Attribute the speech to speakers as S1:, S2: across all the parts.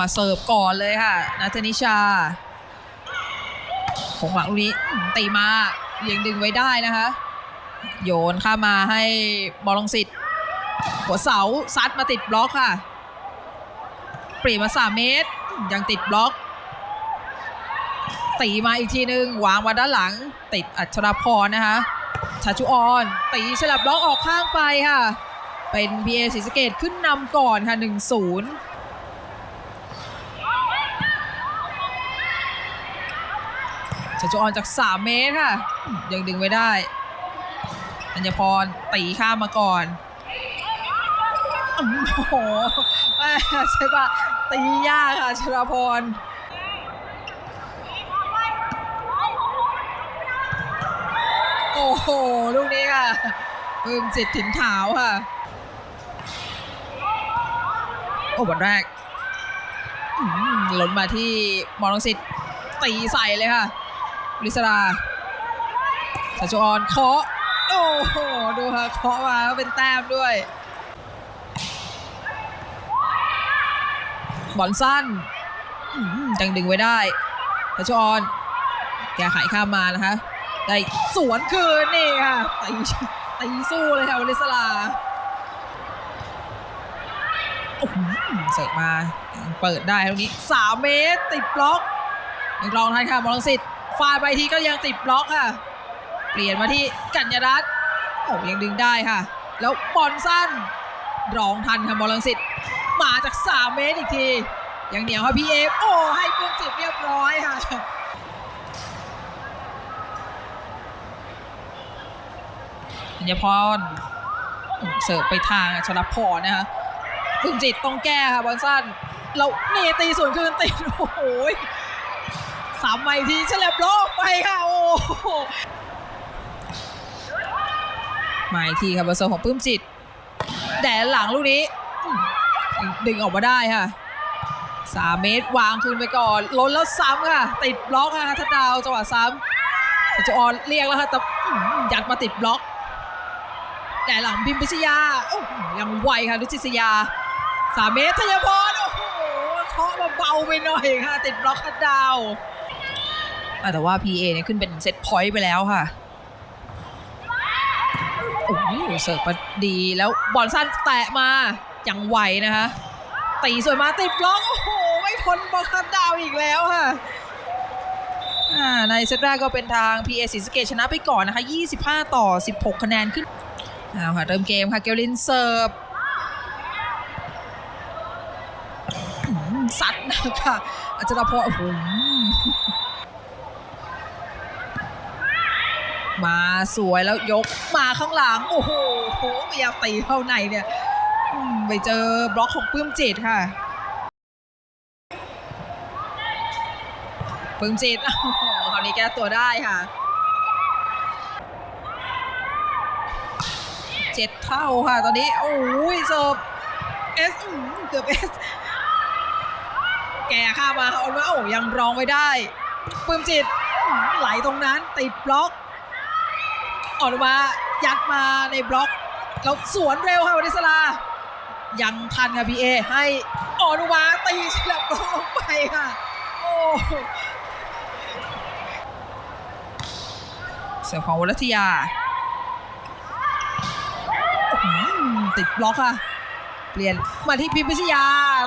S1: ค่ะเสิร์ฟก่อนเลยค่ะนัทนิชาของหลังลูกนี้ตีมายังดึงไว้ได้นะคะ โยนข้ามาให้บอลลงสิทธิ์หัวเสาซัดมาติดบล็อกค่ะเปลี่ยนมาสามเมตร ยังติดบล็อกตีมาอีกทีนึงวางมาด้านหลัง ติดอัชราพรนะคะชาชุออน ตีฉลับบล็อกออกข้างไปค่ะ เป็น PA ศรีสเกดขึ้นนำก่อนค่ะ 1-0 ชาชุออนจาก 3 เมตรค่ะ ยังดึงไว้ได้อัญญพรตีข้ามมาก่อนโอ้โหใช่ปะตียากค่ะชลพรโอ้โห ลูกนี้ค่ะปึ้มจิตถิ่นขาวค่ะ โอ้บอลแรกหล่นมาที่มอลังสิตตีใส่เลยค่ะ ลิสราสัจจออนเคาะโอ้โหดูค่ะเคาะมาก็เป็นแต้มด้วยบอลสั้นจังดึงไว้ได้สัจจออนแกไขข้ามมานะคะได้สวนคืนนี่ค่ะตีตีสู้เลยค่ะวลิสลาโอ้โหเสิร์ฟมา เปิดได้ตรงนี้ 3 เมตร ติดบล็อกยังรองทันค่ะมอลังสิต ฟาดไปทีก็ยังติดบล็อกค่ะ เปลี่ยนมาที่กัญญารัตน์โอ้ยังดึงได้ค่ะ แล้วบอลสั้นรองทันค่ะมอลลังสิตมาจาก 3 เมตรอีกทียังเหนียวค่ะพี่เอฟโอ้ให้ปลื้มจิตเรียบร้อยค่ะธัญพรเสิร์ฟไปทางชลพรนะคะปึ้มจิตต้องแก้ค่ะบอลสั้นเรานี่ตีสวนคืนติดโอ้โห สามใหม่ทีฉลับโลกไปค่ะ โอ้โหมาอีกทีค่ะบอลเสิร์ฟของปื้มจิตแดนหลังลูกนี้ ดึงออกมาได้ค่ะสามเมตรวางคืนไปก่อนล้นแล้วซ้ำค่ะ ติดบล็อกค่ะทัดดาวจังหวะซ้ำจจออนเรียกแล้วค่ะแต่ยัดมาติดบล็อกแต่หลังพิมพิชยายังไวค่ะลุจิสยาสามเมตรธัญพรโอ้โหเคาะมาเบาไปหน่อยค่ะ ติดบล็อกคัดดาว แต่ว่า PA เนี่ยขึ้นเป็นเซตพอยต์ไปแล้วค่ะโอ้โหเสิร์ฟมาดีแล้วบอลสั้นแตะมายังไวนะคะตีสวยมาติดบล็อกโอ้โหไม่พ้นบล็อกคัดดาวอีกแล้วค่ะอ่าในเซตแรกก็เป็นทาง PA ศรีสเกดชนะไปก่อนนะคะ 25 ต่อ 16 คะแนนขึ้นเอาค่ะเริ่มเกมค่ะเกลลินเสิร์ฟอืมซัดนะคะอาจารย์พรโอ้โห มาสวยแล้วยกมาข้างหลัง โอ้โหพยายามตีเข้าในเนี่ยไปเจอบล็อกของปื้มจิตค่ะ ปื้มจิตโอ้โหคราวนี้แก้ตัวได้ค่ะ เจ็ดเท่าค่ะ ตอนนี้ โอ้ยเสิร์ฟเอสเกือบเอสแกข้ามมาเอามาโอ้ยังรองไว้ได้ปื้มจิตไหลตรงนั้นติดบล็อก ออกมายัดมาในบล็อกแล้วสวนเร็วค่ะวนิสลา ยังทันค่ะพีเอให้ออนุมาตีฉลับลงลงไปค่ะ โอ้เสือของวรัตยา ติดบล็อกค่ะ เปลี่ยนมาที่พิมพิชยา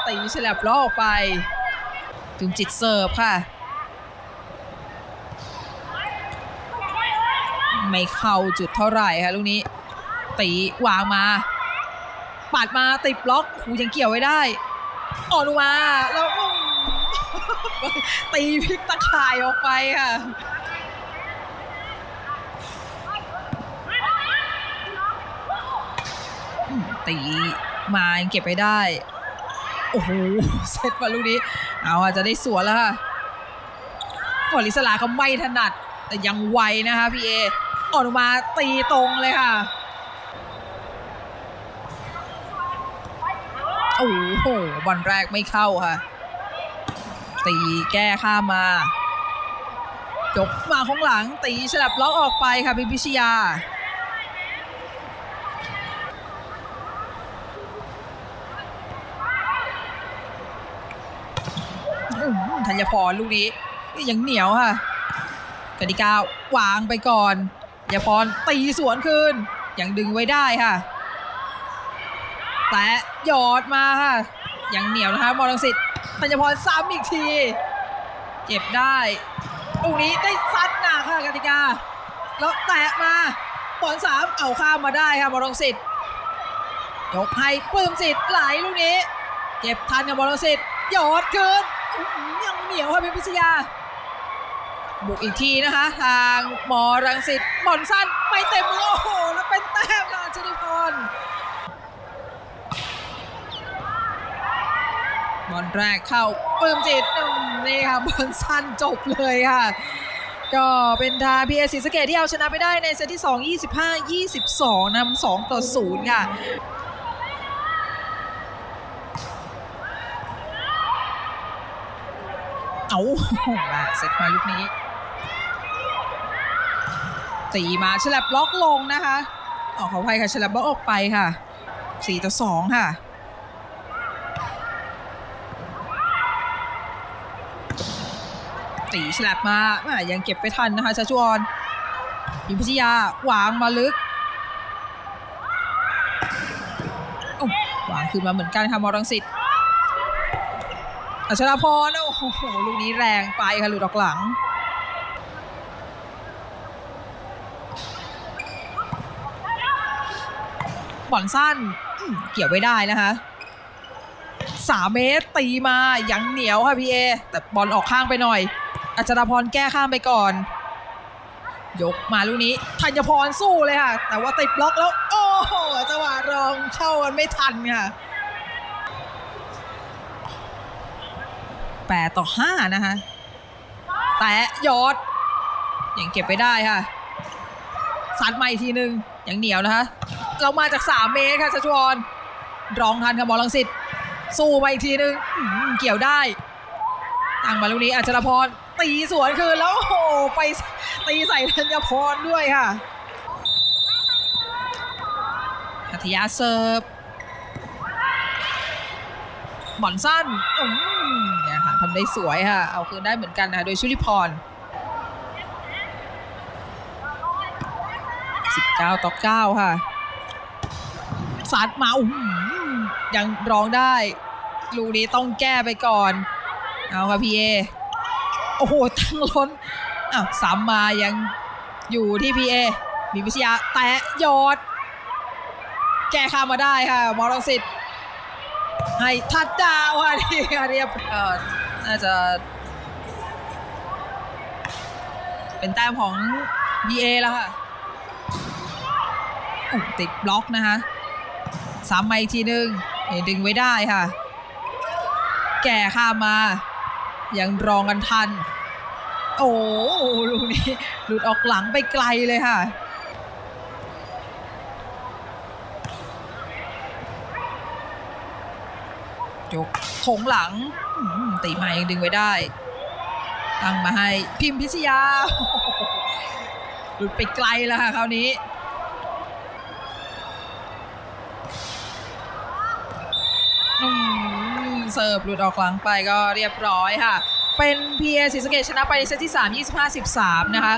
S1: ตีฉลับล้อออกไปจุมจิตเสิร์ฟค่ะ ไม่เข้าจุดเท่าไหร่ค่ะลูกนี้ ตีวางมาปัดมาติดบล็อกหูยังเกี่ยวไว้ได้ออกมาแล้วตีพลิกตะข่ายออกไปค่ะตีมายังเก็บไปได้ โอ้โหเซตมาลูกนี้ เอาอาจจะได้สวนแล้วค่ะวอลิสลาเขาไม่ถนัด แต่ยังไวนะคะพี่เอ ออกมาตีตรงเลยค่ะ โอ้โหบอลแรกไม่เข้าค่ะ ตีแก้ข้ามมาจกมาข้างหลังตีฉลับล็อกออกไปค่ะพิพิชยาอื้อหือธัญพรลูกนี้ยังเหนียวค่ะกติกาวางไปก่อน ธัญพรตีสวนคืนยังดึงไว้ได้ค่ะ แต่หยอดมาค่ะยังเหนียวนะคะมอลังสิตธัญพรซ้ำอีกทีเก็บได้ลูกนี้ได้ซัดหนักค่ะกติกา แล้วแตะมาบอลสามเอาข้ามมาได้ค่ะมอลังสิตยกให้ปลื้มสิทธิ์ไหลลูกนี้ เก็บทันกับบอลสิทธิ์หยอดคืนยังเหนียวค่ะเป็นพิชยา บุกอีกทีนะคะ ทางมอรังสิตบอลสั้นไม่เต็มมือโอ้โห แล้วเป็นแต้มค่ะชนิพรบอลแรกเข้าปลื้มจิตนี่ค่ะบอลสั้นจบเลยค่ะ ก็เป็นทางพีเอศรีสเกดที่เอาชนะไปได้ในเซตที่ 2 25 22นำ2ต่อ 0 ค่ะเอามาเซตมาลูกนี้ ตีมาฉลับบล็อกลงนะคะออกขออภัยค่ะฉลับบล็อกออกไปค่ะ4ต่อ2ค่ะตีฉลับมาม่ยังเก็บไปทันนะคะชาชวอนพิมพิชยาวางมาลึกวางคืนมาเหมือนกันค่ะมอรังสิตอัชราพรโอ้โหลูกนี้แรงไปค่ะหลุดออกหลัง บอลสั้นเกี่ยวไว้ได้นะคะสามเมตรตีมายังเหนียวค่ะพี่เอแต่บอลออกข้างไปหน่อยอัชรพรแก้ข้ามไปก่อน ยกมาลูกนี้ธัญพรสู้เลยค่ะ แต่ว่าติดบล็อกแล้ว โอ้โหจังหวะรองเข้ากันไม่ทันค่ะ8ต่อ5นะคะ แต่ยอดยังเก็บไปได้ค่ะซัดมาอีกทีหนึ่งยังเหนียวนะคะ เรามาจาก 3 เมตรค่ะชัชวอนรองทันค่ะบอลลังสิตสู้มาอีกทีหนึ่งเกี่ยวได้ตั้งมาลูกนี้อัจฉรพรตีสวนคืนแล้วโอ้โหไปตีใส่ธัญพรด้วยค่ะหัทยาเซิร์ฟบอลสั้นเนี่ยค่ะทำได้สวยค่ะ เอาคืนได้เหมือนกันนะคะโดยชุลิพร 19 ต่อ 9 ค่ะ ซัดมาอุ้ยังร้องได้ ลูกนี้ต้องแก้ไปก่อน เอาค่ะพีเอ โอ้โห ตั้งล้นอ้าวสามมายังอยู่ที่พีเอ มีวิชยาแตะยอด แก้ข้ามาได้ค่ะ มอรังสิตให้ทัดดาวค่ะนี่เรียบอ่อน่าจะ เป็นแต้มของ BA แล้วค่ะติดบล็อกนะคะ สามมาอีกทีนึงดึงไว้ได้ค่ะ แก่ข้ามา ยังรองกันทัน โอ้โหลูกนี้หลุดออกหลังไปไกลเลยค่ะยกถงหลังตีมายังดึงไว้ได้ ตั้งมาให้พิมพิชยาหลุดไปไกลแล้วค่ะคราวนี้ อืมเสิร์ฟหลุดออกหลังไปก็เรียบร้อยค่ะ เป็นเพียศรีสะเกดชนะไปในเซตที่ 3 25 13 นะคะ